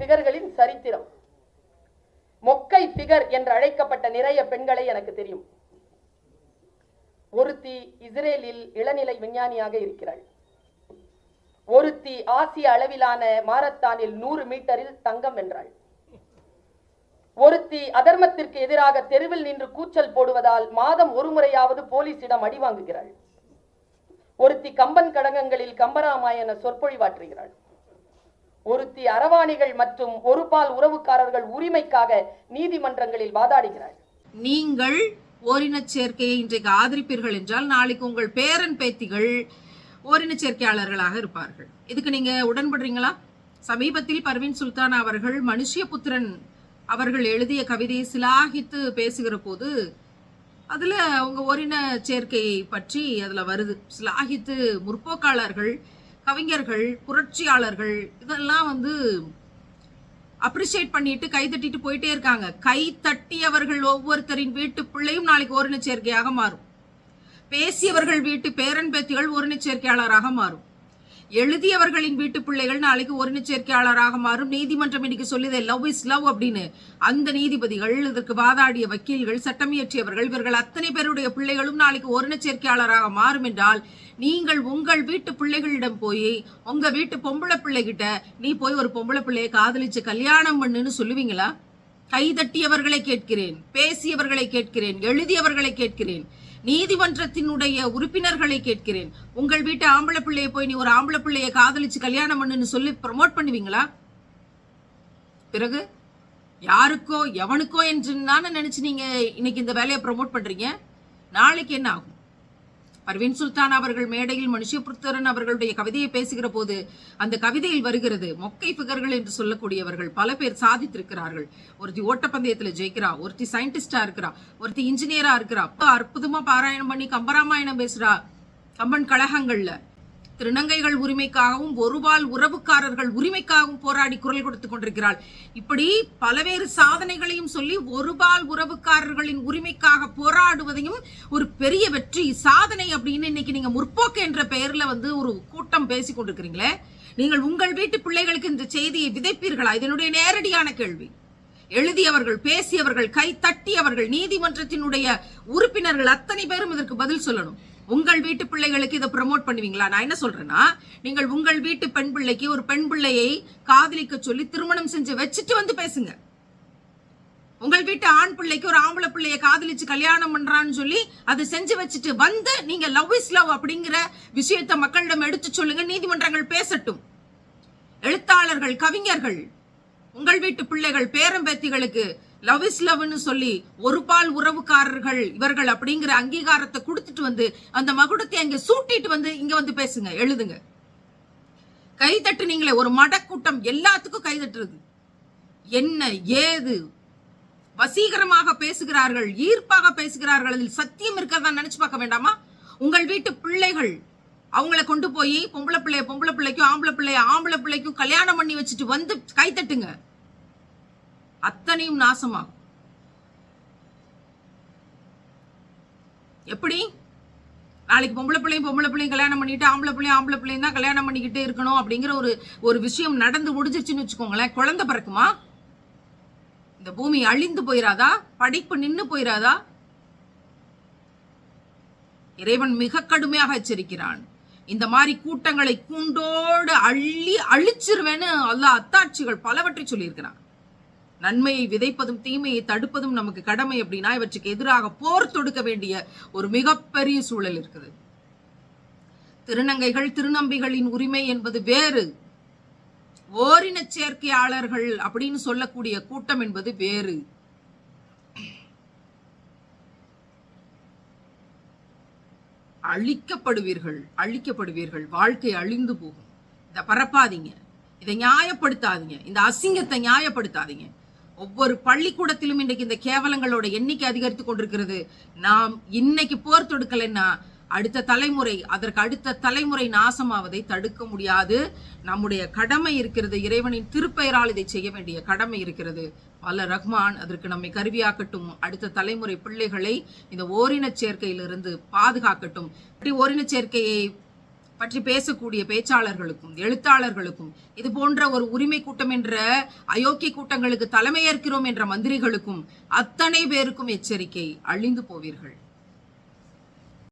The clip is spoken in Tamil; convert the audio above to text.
பிகர்களின் சரித்திரம். மொக்கை பிகர் என்று அழைக்கப்பட்ட நிறைய பெண்களை எனக்கு தெரியும். ஒருத்தி இஸ்ரேலில் இளநிலை விஞ்ஞானியாக இருக்கிறாள். ஒருத்தி ஆசிய அளவிலான மாரத்தானில் நூறு மீட்டரில் தங்கம் வென்றாள். ஒருத்தி அதர்மத்திற்கு எதிராக தெருவில் நின்று கூச்சல் போடுவதால் மாதம் ஒரு முறையாவது போலீசிடம் அடி வாங்குகிறாள். ஒருத்தி கம்பன் கடகங்களில் கம்பராமாயண சொற்பொழிவாற்றுகிறாள். ஒருத்தி அரவாணிகள் மற்றும் ஒருபால் உறவுக்காரர்கள் உரிமைக்காக நீதிமன்றங்களில் வாதாடுகிறார்கள். நீங்கள் ஓரினச் சேர்க்கையை இன்றைக்கு ஆதரிப்பீர்கள் என்றால் நாளைக்கு உங்கள் பேரன் பேத்திகள் ஓரினச் சேர்க்கையாளர்களாக இருப்பார்கள். இதுக்கு நீங்க உடன்படுறீங்களா? சமீபத்தில் பர்வீன் சுல்தான் அவர்கள் மனுஷ்யபுத்திரன் அவர்கள் எழுதிய கவிதையை சிலாகித்து பேசுகிற போது அதில் அவங்க ஓரின சேர்க்கையை பற்றி அதில் வருது. சிலாகித்து முற்போக்காளர்கள் கவிஞர்கள் புரட்சியாளர்கள் இதெல்லாம் வந்து அப்ரிஷியேட் பண்ணிட்டு கை தட்டிட்டு போயிட்டே இருக்காங்க. கை தட்டியவர்கள் ஒவ்வொருத்தரின் வீட்டு பிள்ளையும் நாளைக்கு ஓரின சேர்க்கையாக மாறும். பேசியவர்கள் வீட்டு பேரன் பேத்திகள் ஓரின சேர்க்கையாளராக மாறும். எழுதியவர்களின் வீட்டு பிள்ளைகள் நாளைக்கு ஒரு நிச்சயர்க்கையாளராக மாறும். நீதிமன்றம் இன்னைக்கு சொல்லுதே லவ் இஸ் லவ் அப்படின்னு. அந்த நீதிபதிகள் இதற்கு வாதாடிய வக்கீல்கள் சட்டம் இயற்றியவர்கள் இவர்கள் அத்தனை பேருடைய பிள்ளைகளும் நாளைக்கு ஒரு சேர்க்கையாளராக மாறும் என்றால் நீங்கள் உங்கள் வீட்டு பிள்ளைகளிடம் போய் உங்க வீட்டு பொம்பளை பிள்ளைகிட்ட நீ போய் ஒரு பொம்பளை பிள்ளையை காதலிச்சு கல்யாணம் பண்ணுன்னு சொல்லுவீங்களா? கைதட்டியவர்களை கேட்கிறேன் பேசியவர்களை கேட்கிறேன் எழுதியவர்களை கேட்கிறேன் நீதிமன்றத்தினுடைய உறுப்பினர்களை கேட்கிறேன். உங்கள் வீட்டு ஆம்பளை பிள்ளையை போய் நீ ஒரு ஆம்பளை பிள்ளையை காதலிச்சு கல்யாணம் பண்ணுன்னு சொல்லி ப்ரமோட் பண்ணுவீங்களா? பிறகு யாருக்கோ எவனுக்கோ என்று தானே நினைச்சு நீங்க இன்னைக்கு இந்த வேலையை ப்ரமோட் பண்றீங்க? நாளைக்கு என்ன ஆகும்? பர்வீன் சுல்தான் அவர்கள் மேடையில் மனுஷபுத்திரன் அவர்களுடைய கவிதையை பேசுகிற போது அந்த கவிதையில் வருகிறது மொக்கை பிகர்கள் என்று சொல்லக்கூடியவர்கள் பல பேர் சாதித்திருக்கிறார்கள். ஒருத்தி ஓட்டப்பந்தயத்தில் ஜெயிக்கிறா ஒருத்தி சயின்டிஸ்டா இருக்கிறா ஒருத்தி இன்ஜினியரா இருக்கிறா அற்புதமா பாராயணம் பண்ணி கம்பராமாயணம் பேசுறா கம்பன் கழகங்கள்ல. திருநங்கைகள் உரிமைக்காகவும் ஒருபால் உறவுக்காரர்கள் உரிமைக்காகவும் போராடி குரல் கொடுத்து கொண்டிருக்கிறாள். இப்படி பலவேறு சாதனைகளையும் சொல்லி ஒருபால் உறவுக்காரர்களின் உரிமைக்காக போராடுவதையும் ஒரு பெரிய வெற்றி சாதனை அப்படின்னு இன்னைக்கு நீங்க முற்போக்கு என்ற பெயர்ல வந்து ஒரு கூட்டம் பேசி கொண்டிருக்கிறீங்களே. நீங்கள் உங்கள் வீட்டு பிள்ளைகளுக்கு இந்த செய்தியை விதைப்பீர்களா? இதனுடைய நேரடியான கேள்வி. எழுதியவர்கள் பேசியவர்கள் கை தட்டியவர்கள் நீதிமன்றத்தினுடைய உறுப்பினர்கள் அத்தனை பேரும் இதற்கு பதில் சொல்லணும். உங்கள் வீட்டு பிள்ளைகளுக்கு இதை ப்ரமோட் பண்ணுவீங்களா? நான் என்ன சொல்றேன்னா நீங்கள் உங்கள் வீட்டு பெண் பிள்ளைக்கு ஒரு பெண் பிள்ளையை காதலிக்க சொல்லி திருமணம் செஞ்சு வச்சுட்டு வந்து பேசுங்க. உங்கள் வீட்டு ஆண் பிள்ளைக்கு ஒரு ஆம்பளை பிள்ளைய காதலிச்சு கல்யாணம் பண்றான்னு சொல்லி அதை செஞ்சு வச்சுட்டு வந்து நீங்க லவ் இஸ் லவ் அப்படிங்கிற விஷயத்த மக்களிடம் எடுத்து சொல்லுங்க நீதிமன்றங்கள் பேசட்டும். எழுத்தாளர்கள் கவிஞர்கள் உங்கள் வீட்டு பிள்ளைகள் பேரம்பேத்திகளுக்கு லவ் இஸ் லவ்னு சொல்லி ஒரு பால் உறவுக்காரர்கள் இவர்கள் அப்படிங்கிற அங்கீகாரத்தை கொடுத்துட்டு வந்து அந்த மகுடத்தை அங்க சூட்டிட்டு வந்து இங்க வந்து பேசுங்க எழுதுங்க. கை தட்டுனீங்களே ஒரு மடக்கூட்டம் எல்லாத்துக்கும் கை தட்டுறது. என்ன ஏது? வசீகரமாக பேசுகிறார்கள் ஈர்ப்பாக பேசுகிறார்கள் அதில் சத்தியம் இருக்கிறதா நினைச்சு பார்க்க வேண்டாமா? உங்கள் வீட்டு பிள்ளைகள் அவங்கள கொண்டு போய் பொம்பளை பிள்ளைய பொம்பளை பிள்ளைக்கும் ஆம்பளை பிள்ளைய ஆம்பளை பிள்ளைக்கும் கல்யாணம் பண்ணி வச்சுட்டு வந்து கைத்தட்டுங்க அத்தனையும் நாசமாகும். எப்படி? நாளைக்கு பொம்பளை பிள்ளையும் பொம்பளை பிள்ளையும் கல்யாணம் பண்ணிட்டு ஆம்பளை பிள்ளையும் ஆம்பளை பிள்ளையும் தான் கல்யாணம் பண்ணிக்கிட்டு இருக்கணும் அப்படிங்கிற ஒரு ஒரு விஷயம் நடந்து முடிஞ்சிருச்சுன்னு வச்சுக்கோங்களேன். குழந்தை பிறக்குமா? இந்த பூமி அழிந்து போயிடாதா படைப்பு நின்று போயிடாதா இறைவன் மிக கடுமையாக எச்சரிக்கிறான். இந்த மாதிரி கூட்டங்களை கூண்டோடு அள்ளி அழிச்சிருவேன்னு அல்லாஹ் அத்தாட்சிகள் பலவற்றை சொல்லியிருக்கிறான். நன்மையை விதைப்பதும் தீமையை தடுப்பதும் நமக்கு கடமை அப்படின்னா இவற்றுக்கு எதிராக போர் தொடுக்க வேண்டிய ஒரு மிகப்பெரிய சூழல் இருக்குது. திருநங்கைகள் திருநம்பிகளின் உரிமை என்பது வேறு. ஓரின சேர்க்கையாளர்கள் அப்படின்னு சொல்லக்கூடிய கூட்டம் என்பது வேறு. அழிக்கப்படுவீர்கள் அழிக்கப்படுவீர்கள். வாழ்க்கை அழிந்து போகும். இதை பரப்பாதீங்க. இதை நியாயப்படுத்தாதீங்க. இந்த அசிங்கத்தை நியாயப்படுத்தாதீங்க. ஒவ்வொரு பள்ளிக்கூடத்திலும் இன்றைக்கு இந்த கேவலங்களோட எண்ணிக்கை அதிகரித்து கொண்டிருக்கிறது. நாம் இன்னைக்கு போர் தொடுக்கலைன்னா அடுத்த தலைமுறை அதற்கு அடுத்த தலைமுறை நாசமாவதை தடுக்க முடியாது. நம்முடைய கடமை இருக்கிறது இறைவனின் திருப்பெயரால் இதை செய்ய வேண்டிய கடமை இருக்கிறது. அல்ல ரஹ்மான் அதற்கு நம்மை கருவியாக்கட்டும். அடுத்த தலைமுறை பிள்ளைகளை இந்த ஓரின சேர்க்கையிலிருந்து பாதுகாக்கட்டும். ஓரினச் ஓரின சேர்க்கையை பற்றி பேசக்கூடிய பேச்சாளர்களுக்கும் எழுத்தாளர்களுக்கும் இது போன்ற ஒரு உரிமை கூட்டம் என்ற அயோக்கிய கூட்டங்களுக்கு தலைமையேற்கிறோம் என்ற மந்திரிகளுக்கும் அத்தனை பேருக்கும் எச்சரிக்கை அழிந்து போவீர்கள்.